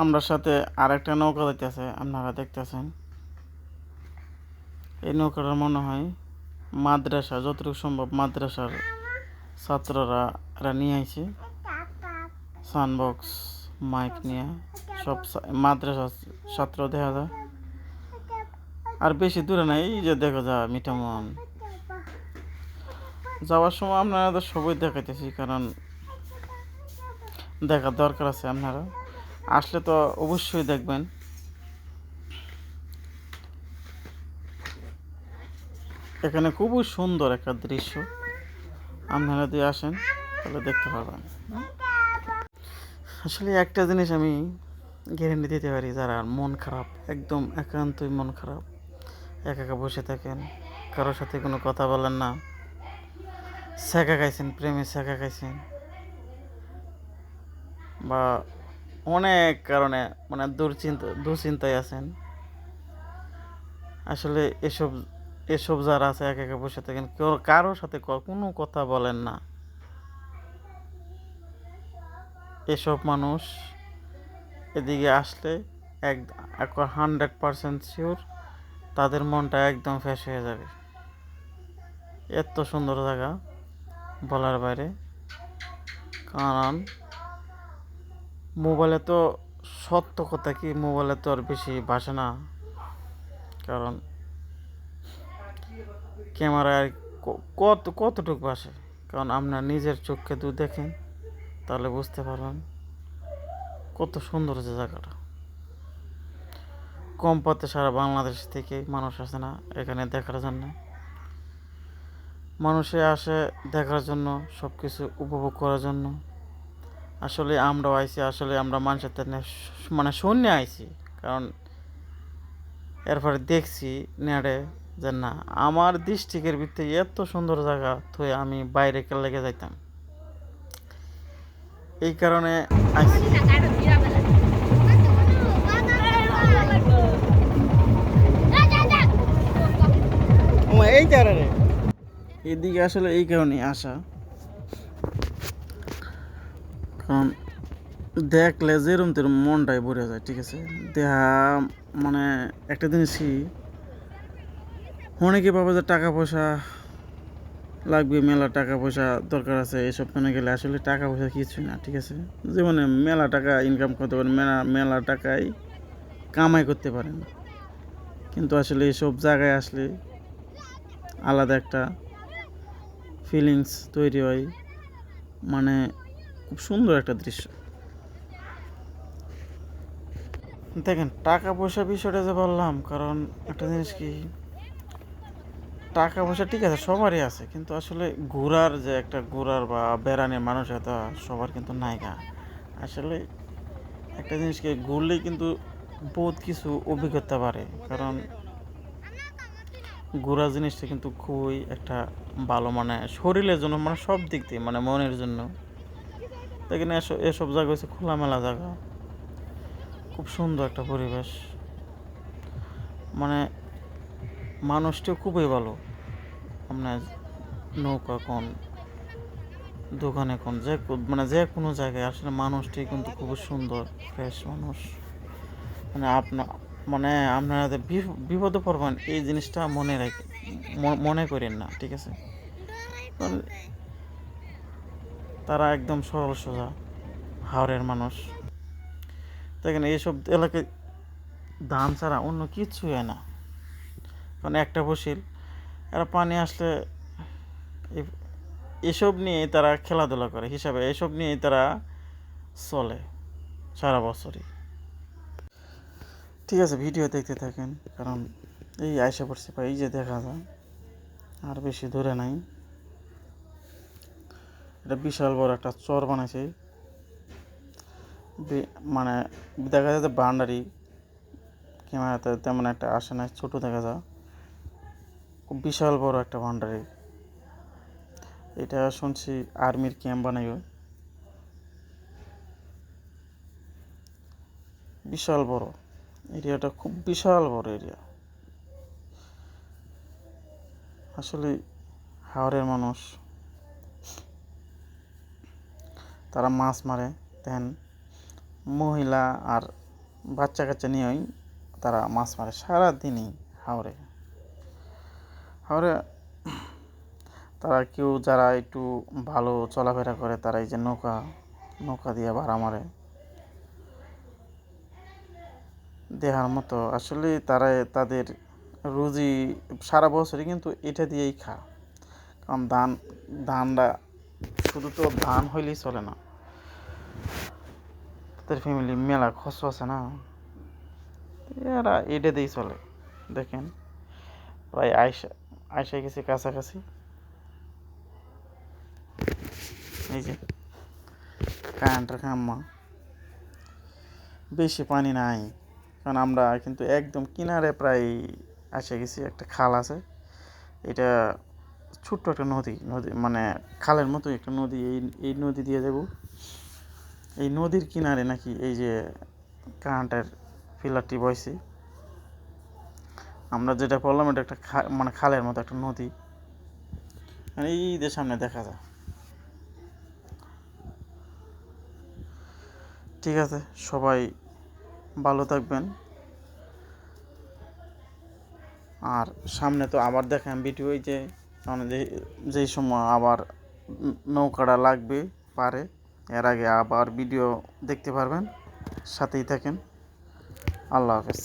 আমরা সাথে আরেকটা নৌকা যাইতেছে, আপনারা দেখতেছেন। এই নৌকাটা মনে হয় মাদ্রাসা, যতটুকু সম্ভব মাদ্রাসার ছাত্ররা, এরা নিয়ে আইছে। সানবক্স, মাইক নিয়ে, সব মাদ্রাসা ছাত্র দেখা যায়। আর বেশি দূরে নাই এই যে দেখা যায় মিঠামন যাওয়ার সময় আপনারা তো সবই দেখাইতেছি, কারণ দেখার দরকার আছে আপনারা। আসলে তো অবশ্যই দেখবেন। এখানে খুবই সুন্দর একটা দৃশ্য। আপনারা যদি আসেন, তাহলে দেখতে পাবেন আসলে একটা জিনিস আমি গ্যারেন্টি দিতে পারি, যারা মন খারাপ, একদম একান্তই মন খারাপ, একা একা বসে থাকেন, কারোর সাথে কোনো কথা বলেন না, শেখা খাইছেন, প্রেমে শেখা খাইছেন, বা অনেক কারণে মানে দুশ্চিন্তা দুশ্চিন্তায় আছেন। আসলে এসব এসব যারা আছে একা একা বসে থাকেন, কেউ কারোর সাথে কোনো কথা বলেন না। এসব মানুষ এদিকে আসলে এক হান্ড্রেড পারসেন্ট শিওর তাদের মনটা একদম ফ্রেশ হয়ে যাবে। এত সুন্দর জায়গা বলার বাইরে। কারণ মোবাইলে তো সত্য কথা কি, মোবাইলে তো আর বেশি ভাসে না। কারণ ক্যামেরায় কত, কতটুকু ভাসে? কারণ আপনার নিজের চোখকে দু দেখেন, তাহলে বুঝতে পারবেন কত সুন্দর যে জায়গাটা। কম পথে সারা বাংলাদেশ থেকে মানুষ আসে না এখানে দেখার জন্য। মানুষে আসে দেখার জন্য সব কিছু উপভোগ করার জন্য। আসলে আমরাও আইছি, আসলে আমরা মানুষের মানে শূন্য আইছি। কারণ এরপরে দেখছি নেড়ে যে না, আমার ডিস্ট্রিক্টের ভিতরে এত সুন্দর জায়গা থয়ে আমি বাইরে লেগে যাইতাম। এই কারণে আইছি। এই কারণে এদিকে আসলে এই কারণে আসা। কারণ দেখলে যেরম তেরম মনটাই ভরে যায়, ঠিক আছে? দেহা মানে একটা জিনিস কি অনেকে ভাবে যে টাকা পয়সা লাগবে, মেলা টাকা পয়সা দরকার আছে, এসব কেন গেলে আসলে টাকা পয়সা কিছু না, ঠিক আছে? যেমন মেলা টাকা ইনকাম করতে পারেন, মেলা মেলা টাকায় কামাই করতে পারেন। কিন্তু আসলে এসব জায়গায় আসলে আলাদা একটা ফিলিংস তৈরি হয়। মানে খুব সুন্দর একটা দৃশ্য। দেখেন টাকা পয়সা বিষয়টা যে বললাম, কারণ একটা জিনিস কি টাকা পয়সা ঠিক আছে, সবারই আছে, কিন্তু আসলে ঘোরার যে একটা ঘোরার বা বেড়ানোর মানুষ এটা সবার কিন্তু নাই নায়িকা। আসলে একটা জিনিসকে ঘুরলেই কিন্তু বহুত কিছু অভিজ্ঞতা বাড়ে, কারণ ঘোরা জিনিসটা কিন্তু খুবই একটা ভালো মানে শরীরের জন্য মানে সব দিক দিয়ে মানে মনের জন্য। দেখেন এসব জায়গা হচ্ছে খোলামেলা জায়গা। খুব সুন্দর একটা পরিবেশ। মানে মানুষটিও খুবই ভালো। আপনার নৌকা কোন, দোকানে কোন, যে মানে যে কোনো জায়গায় আসলে মানুষটি কিন্তু খুবই সুন্দর, ফ্রেশ মানুষ। মানে আপনার মানে আপনারা বিপদে পড়বেন, এই জিনিসটা মনে রাখ মনে করেন না, ঠিক আছে? তারা একদম সরল সোজা হাওড়ের মানুষ। দেখেন এইসব এলাকায় ধান ছাড়া অন্য কিছু হয় না। কারণ একটা বসিল এরা পানি আসলে এসব নিয়ে তারা খেলাধুলা করে। হিসাবে এসব নিয়েই তারা চলে সারা বছরই। ঠিক আছে, ভিডিও দেখতে থাকেন, কারণ এই আয়সা পড়ছে বা এই যে দেখা যায়, আর বেশি দূরে নাই। এটা বিশাল বড় একটা চর বানাইছে। মানে দেখা যায় যে বান্ডারি ক্যামেরাতে তেমন একটা আসে না ছোটো দেখা যায়। খুব বিশাল বড় একটা ভান্ডারি এটা শুনছি আর্মির ক্যাম্প বানাইও বিশাল বড়। এরিয়াটা খুব বিশাল বড় এরিয়া। আসলে হাওড়ের মানুষ। তারা মাছ মারে, দেন মহিলা আর বাচ্চা কাচ্চা নিয়েই তারা মাছ মারে সারাদিনই হাওড়ে হাওড়ে তারা কেউ যারা একটু ভালো চলাফেরা করে তারা এই যে নৌকা নৌকা দিয়ে ভাড়া মারে। দেহার মতো আসলে তারা তাদের রুজি সারা বছরই কিন্তু এটা দিয়েই খা। কারণ ধান, ধানটা শুধু তো ধান হইলেই চলে না। তাদের ফ্যামিলি মেলা খরচ আছে না। এরা এটা দিয়েই চলে, দেখেন। প্রায় আয়সা আয়সা গেছে কাছাকাছি। এই যে কারেন্টের খাম্মা বেশি পানি নাই, কারণ আমরা কিন্তু একদম কিনারে প্রায় এসে গেছি, একটা খাল আছে। এটা ছোট্ট একটা নদী নদী মানে খালের মতো একটা নদী, এই এই নদী দিয়ে যাব। এই নদীর কিনারে নাকি এই যে কারেন্টের পিলারটি বয়সি আমরা যেটা বললাম, এটা একটা মানে খালের মতো একটা নদী। মানে এই যে সামনে দেখা যায়। ঠিক আছে, সবাই ভালো থাকবেন। আর সামনে তো আবার দেখেন ভিডিও যে মানে যেই সময় আবার নৌকাটা লাগবে, পারে, এর আগে আবার ভিডিও দেখতে পারবেন। সাথেই থাকেন। আল্লাহ হাফেজ।